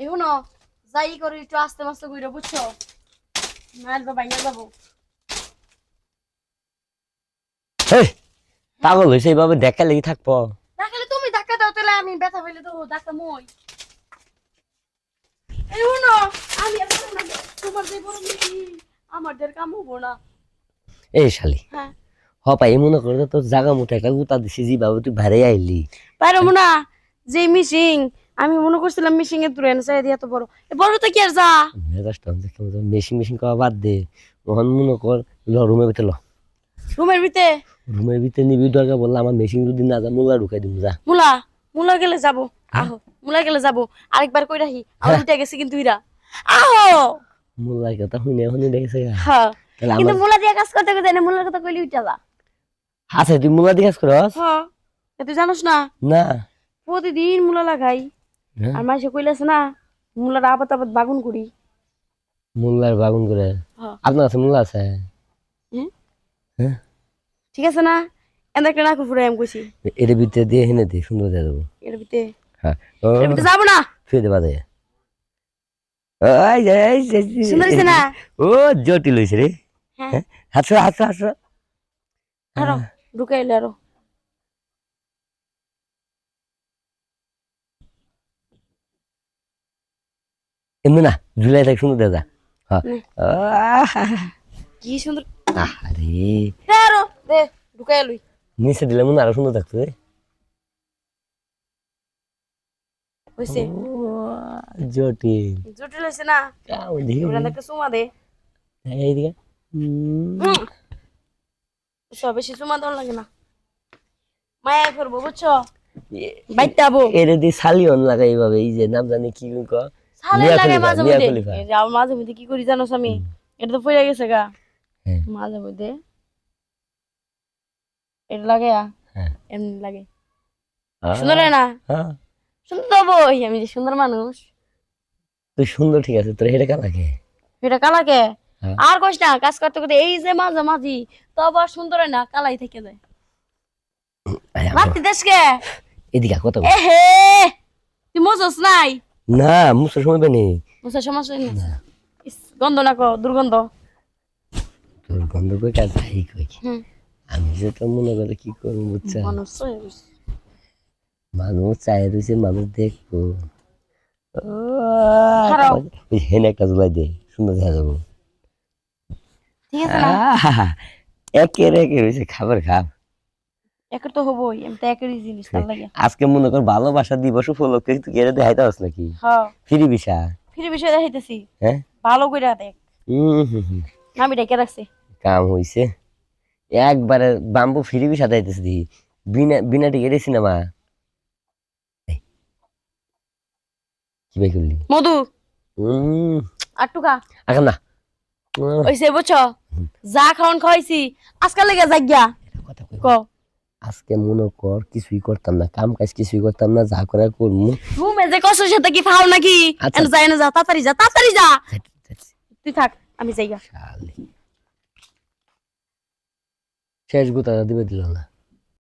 এগুনো যাই করে একটু আস্তে মাস্তে কইরা বুঝছ? মায়ের তো বাইঙ্গা যাব হেই পাগল হয়েছে এইভাবে দেখা লেগে থাকব। দেখালে তুমি ধাক্কা দাও তাহলে আমি ব্যথা পেলে তো ধাক্কা মই। এগুনো আমি আর পারব না। তোমার যে বড় মিষ্টি আমার দের কাম হব না। এই শালি হ্যাঁ। হ পাই মনে করে তোর জাগা মুঠে একটা গুতা দিছি বাবু তুই ভারে আইলি। পারব না যে মিশিং আমি মনে করছিলাম মিশিং এর দূরে এনে চাই দিয়া তো বড়। এ বড় তো কি আর যা? মেজাজটা হচ্ছে কেমন যেন মেশিন মেশিন করা বাদ দে। মোহন মনে কর ল রুমের ভিতরে ল। রুমের ভিতরে? রুমের ভিতরে নিবি দরকার বললাম আমার মেশিন যদি না যা মোল্লা ঢুকাই দিব যা। মুলা? মুলা গেলে যাব। আহো মুলা গেলে যাব। আরেকবার কই রাখি আমার উঠে গেছে কিন্তু ইরা আহো! মোল্লার কথা শুনে শুনে দেখেছে। হ্যাঁ। কিন্তু মুলা দিয়ে কাজ করতে করতে না মুলার কথা কইলি উঠে যা। আছে তুই মোল্লা দিকাস করস? হ্যাঁ। তুই জানোস না? না। প্রতিদিন মুলা লাগাই। হ্যাঁ? আর মাসে কইলাছে না মুলার আপাত আবাদ বাগুন করি। মোল্লার বাগুন করে? হ্যাঁ। আপনার কাছে মোল্লা আছে? হ্যাঁ। ঠিক আছে না? এনে একটা নাকু ফুরাই আমি কইছি। এর ভিতরে দিয়ে হেনে দে সুন্দর দিয়ে দেবো। এর ভিতরে? হ্যাঁ। এর ভিতরে যাব না? শুয়ে দেবা দে সুন্দর না? ও জটিল হয়েছে রে। হ্যাঁ। হ্যাঁ। হাসো হাসো হাসো আরও ঢুকাই এলে আরও। এমনি না ঝুলাই দেখ সুন্দর দাদা কি সুন্দর আরে দে আরও দে ঢুকাই এলুই নিচে দিলে মনে আরও সুন্দর থাকতো রে হইছে জটিল জটিল হইছে না একটা চুমা দে এইদিকে উম, হুম। সব বেশি দেওয়ার লাগে না মায়া করব বুঝছ বাইতে আবো এরে দিয়ে সালিয়ন লাগাই এইভাবে এই যে নাম জানি কি ক সালে লাগে মাঝে মধ্যে। এই যে আমার মাঝে মধ্যে কি করি জানোস আমি এটা তো পড়ে গেছে গা। হ্যাঁ। মাঝে মধ্যে। এটা লাগে হ্যাঁ। এমনি লাগে। সুন্দর না? হ্যাঁ। সুন্দর বই আমি যে সুন্দর মানুষ। তুই সুন্দর ঠিক আছে তোর হেরে কালাকে এটা কালাকে। আর কইস না কাজ করতে করতে এই যে মাঝে মাঝি তো আবার সুন্দর না কালাই থেকে যায়। মাতি দেশকে এদিকে আয়, কথা এ হে তুই মজস নাই? না মুসর সময় বেনি মুসা সমস্যা নেই। ইস, গন্ধ না কো দুর্গন্ধ। তোর গন্ধ কই কাজ কই? আমি যেটা মনে করে কি করব বুঝছা? মানুষ তো মানুষ চাই রয়েছে মানুষ দেখব। হেনে একটা জুলাই দে সুন্দর দেখা যাব। ঠিক আছে না? আহা, একের একে রয়েছে খাবার খাব একের তো হবোই আমি তো একেরই জিনিস তার লাগে। আজকে মনে কর ভালোবাসা দিবস উপলক্ষে তুই দেখাইতে হস নাকি? হ্যাঁ। ফিরি ফিরে দেখাইতেছি। হ্যাঁ? ভালো করে দেখ। আমি ডেকে রাখছি। কাম হইছে। একবারে বাম্বু ফিরি বিশা দাইতেছি দি বিনা বিনা টিকেটে সিনেমা। কি ভাই করলি? মধু। উম। আর টুকা আগে না। উম, ওইসে বুঝছ যা খাওয়ান খাওয়াইছি। আজকাল লেগে যাগিয়া এটা কথা কই। আজকে মনে কর কিছুই করতাম না কাম কাজ কিছুই করতাম না যা করে করব ঘুমে যে কষ্ট সাথে কি ফাও নাকি? এন যায় যাই না যা তাড়াতাড়ি যা তাড়াতাড়ি যা। তুই থাক আমি যাই শেষ গুতা দিবে দিল না।